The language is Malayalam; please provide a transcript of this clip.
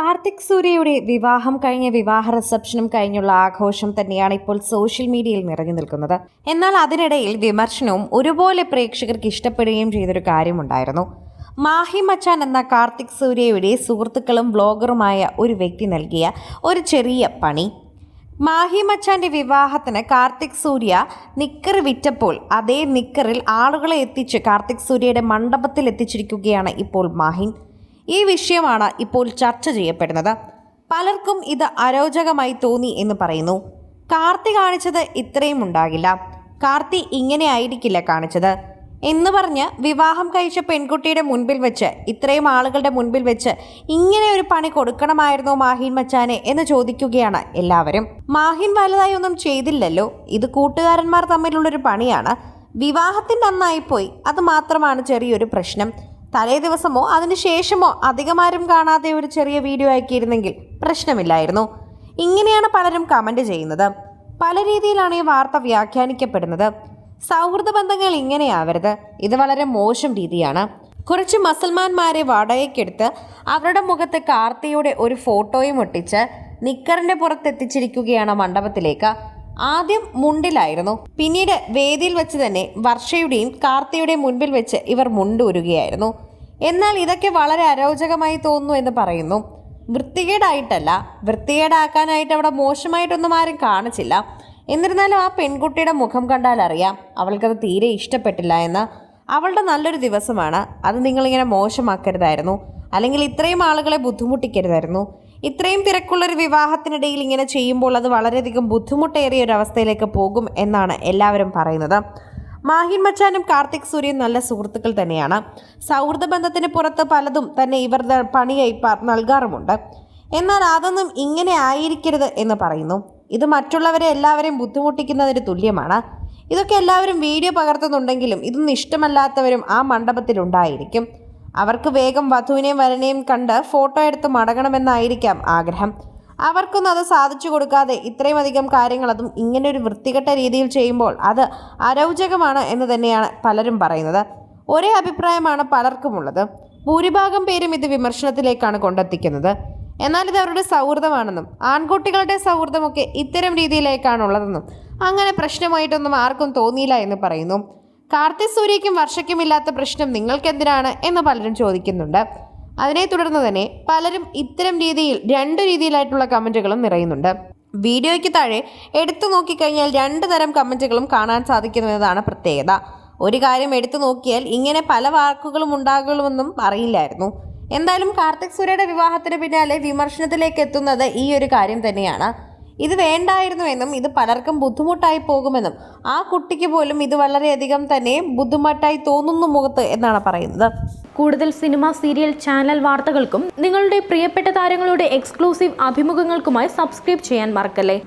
കാർത്തിക് സൂര്യയുടെ വിവാഹം കഴിഞ്ഞ വിവാഹ റിസപ്ഷനും കഴിഞ്ഞുള്ള ആഘോഷം തന്നെയാണ് ഇപ്പോൾ സോഷ്യൽ മീഡിയയിൽ നിറഞ്ഞു നിൽക്കുന്നത്. എന്നാൽ അതിനിടയിൽ വിമർശനവും ഒരുപോലെ പ്രേക്ഷകർക്ക് ഇഷ്ടപ്പെടുകയും ചെയ്തൊരു കാര്യമുണ്ടായിരുന്നു. മാഹി മച്ചാൻ എന്ന കാർത്തിക് സൂര്യയുടെ സുഹൃത്തുക്കളും ബ്ലോഗറുമായ ഒരു വ്യക്തി നൽകിയ ഒരു ചെറിയ പണി. മാഹി മച്ചാന്റെ വിവാഹത്തിന് കാർത്തിക് സൂര്യ നിക്കർ വിറ്റപ്പോൾ അതേ നിക്കറിൽ ആളുകളെ എത്തിച്ച് കാർത്തിക് സൂര്യയുടെ മണ്ഡപത്തിൽ എത്തിച്ചിരിക്കുകയാണ് ഇപ്പോൾ മാഹിൻ. ഈ വിഷയമാണ് ഇപ്പോൾ ചർച്ച ചെയ്യപ്പെടുന്നത്. പലർക്കും ഇത് അരോചകമായി തോന്നി എന്ന് പറയുന്നു. കാർത്തി കാണിച്ചത് ഇത്രയും ഉണ്ടാകില്ല. കാർത്തി ഇങ്ങനെ ആയിരിക്കില്ല കാണിച്ചത്. എന്ന് പറഞ്ഞ് വിവാഹം കഴിച്ച പെൺകുട്ടിയുടെ മുൻപിൽ വെച്ച് ഇത്രയും ആളുകളുടെ മുൻപിൽ വെച്ച് ഇങ്ങനെ ഒരു പണി കൊടുക്കണമായിരുന്നോ മാഹിൻ മച്ചാനെ എന്ന് ചോദിക്കുകയാണ് എല്ലാവരും. മാഹിൻ വലുതായി ഒന്നും ചെയ്തില്ലല്ലോ. ഇത് കൂട്ടുകാരന്മാർ തമ്മിലുള്ളൊരു പണിയാണ്. വിവാഹത്തിന്റെ അന്നായിപ്പോയി. അത് മാത്രമാണ് ചെറിയൊരു പ്രശ്നം. തലേ ദിവസമോ അതിന് ശേഷമോ അധികമാരും കാണാതെ ഒരു ചെറിയ വീഡിയോ ആക്കിയിരുന്നെങ്കിൽ പ്രശ്നമില്ലായിരുന്നു. ഇങ്ങനെയാണ് പലരും കമന്റ് ചെയ്യുന്നത്. പല രീതിയിലാണ് ഈ വാർത്ത വ്യാഖ്യാനിക്കപ്പെടുന്നത്. സൗഹൃദ ബന്ധങ്ങൾ ഇങ്ങനെയാവരുത്. ഇത് വളരെ മോശം രീതിയാണ്. കുറച്ച് മുസൽമാന്മാരെ വാടകയ്ക്കെടുത്ത് അവരുടെ മുഖത്ത് കാർത്തിയുടെ ഒരു ഫോട്ടോയും ഒട്ടിച്ച് നിക്കറിന്റെ പുറത്തെത്തിച്ചിരിക്കുകയാണ് മണ്ഡപത്തിലേക്ക്. ആദ്യം മുണ്ടിലായിരുന്നു. പിന്നീട് വേദിയിൽ വെച്ച് തന്നെ വർഷയുടെയും കാർത്തിയുടെയും മുൻപിൽ വെച്ച് ഇവർ മുണ്ടൂരുകയായിരുന്നു. എന്നാൽ ഇതൊക്കെ വളരെ അരോചകമായി തോന്നുന്നു എന്ന് പറയുന്നു. വൃത്തികേടായിട്ടല്ല വൃത്തികേടാക്കാനായിട്ട് അവിടെ മോശമായിട്ടൊന്നും ആരും കാണിച്ചില്ല. എന്നിരുന്നാലും ആ പെൺകുട്ടിയുടെ മുഖം കണ്ടാൽ അറിയാം അവൾക്കത് തീരെ ഇഷ്ടപ്പെട്ടില്ല എന്ന്. അവളുടെ നല്ലൊരു ദിവസമാണ്. അത് നിങ്ങളിങ്ങനെ മോശമാക്കരുതായിരുന്നു. അല്ലെങ്കിൽ ഇത്രയും ആളുകളെ ബുദ്ധിമുട്ടിക്കരുതായിരുന്നു. ഇത്രയും തിരക്കുള്ളൊരു വിവാഹത്തിനിടയിൽ ഇങ്ങനെ ചെയ്യുമ്പോൾ അത് വളരെയധികം ബുദ്ധിമുട്ടേറിയ ഒരു അവസ്ഥയിലേക്ക് പോകും എന്നാണ് എല്ലാവരും പറയുന്നത്. മാഹിൻ മച്ചാനും കാർത്തിക് സൂര്യൻ നല്ല സുഹൃത്തുക്കൾ തന്നെയാണ്. സൗഹൃദ ബന്ധത്തിന് പുറത്ത് പലതും തന്നെ ഇവർ പണിയായി നൽകാറുമുണ്ട്. എന്നാൽ അതൊന്നും ഇങ്ങനെ ആയിരിക്കരുത് എന്ന് പറയുന്നു. ഇത് മറ്റുള്ളവരെ എല്ലാവരെയും ബുദ്ധിമുട്ടിക്കുന്നതിന് തുല്യമാണ്. ഇതൊക്കെ എല്ലാവരും വീഡിയോ പകർത്തുന്നുണ്ടെങ്കിലും ഇതൊന്നും ഇഷ്ടമല്ലാത്തവരും ആ മണ്ഡപത്തിലുണ്ടായിരിക്കും. അവർക്ക് വേഗം വധുവിനെയും വരനെയും കണ്ട് ഫോട്ടോ എടുത്ത് മടങ്ങണമെന്നായിരിക്കാം ആഗ്രഹം. അവർക്കൊന്നും അത് സാധിച്ചു കൊടുക്കാതെ ഇത്രയും അധികം കാര്യങ്ങൾ അതും ഇങ്ങനെ ഒരു വൃത്തികെട്ട രീതിയിൽ ചെയ്യുമ്പോൾ അത് അരൗചകമാണ് എന്ന് തന്നെയാണ് പലരും പറയുന്നത്. ഒരേ അഭിപ്രായമാണ് പലർക്കുമുള്ളത്. ഭൂരിഭാഗം പേരും ഇത് വിമർശനത്തിലേക്കാണ് കൊണ്ടെത്തിക്കുന്നത്. എന്നാൽ ഇത് അവരുടെ സൗഹൃദമാണെന്നും ആൺകുട്ടികളുടെ സൗഹൃദമൊക്കെ ഇത്തരം രീതിയിലേക്കാണുള്ളതെന്നും അങ്ങനെ പ്രശ്നമായിട്ടൊന്നും ആർക്കും തോന്നിയില്ല എന്ന് പറയുന്നു. കാർത്തി സൂര്യയ്ക്കും വർഷയ്ക്കുമില്ലാത്ത പ്രശ്നം നിങ്ങൾക്കെന്തിനാണ് എന്ന് പലരും ചോദിക്കുന്നുണ്ട്. അതിനെ തുടർന്ന് തന്നെ പലരും ഇത്തരം രീതിയിൽ രണ്ട് രീതിയിലായിട്ടുള്ള കമന്റുകളും നിറയുന്നുണ്ട്. വീഡിയോയ്ക്ക് താഴെ എടുത്തു നോക്കിക്കഴിഞ്ഞാൽ രണ്ട് തരം കമന്റുകളും കാണാൻ സാധിക്കുന്നതാണ് പ്രത്യേകത. ഒരു കാര്യം എടുത്തു നോക്കിയാൽ ഇങ്ങനെ പല വാക്കുകളും ഉണ്ടാകുമെന്നും അറിയില്ലായിരുന്നു. എന്തായാലും കാർത്തിക് സൂര്യയുടെ വിവാഹത്തിന് പിന്നാലെ വിമർശനത്തിലേക്ക് എത്തുന്നത് ഈ ഒരു കാര്യം തന്നെയാണ്. ഇത് വേണ്ടായിരുന്നു എന്നും ഇത് പലർക്കും ബുദ്ധിമുട്ടായി പോകുമെന്നും ആ കുട്ടിക്ക് പോലും ഇത് വളരെയധികം തന്നെ ബുദ്ധിമുട്ടായി തോന്നുന്നു മുഖത്ത് എന്നാണ് പറയുന്നത്. കൂടുതൽ സിനിമ സീരിയൽ ചാനൽ വാർത്തകൾക്കും നിങ്ങളുടെ പ്രിയപ്പെട്ട താരങ്ങളുടെ എക്സ്ക്ലൂസീവ് അഭിമുഖങ്ങൾക്കുമായി സബ്സ്ക്രൈബ് ചെയ്യാൻ മറക്കല്ലേ?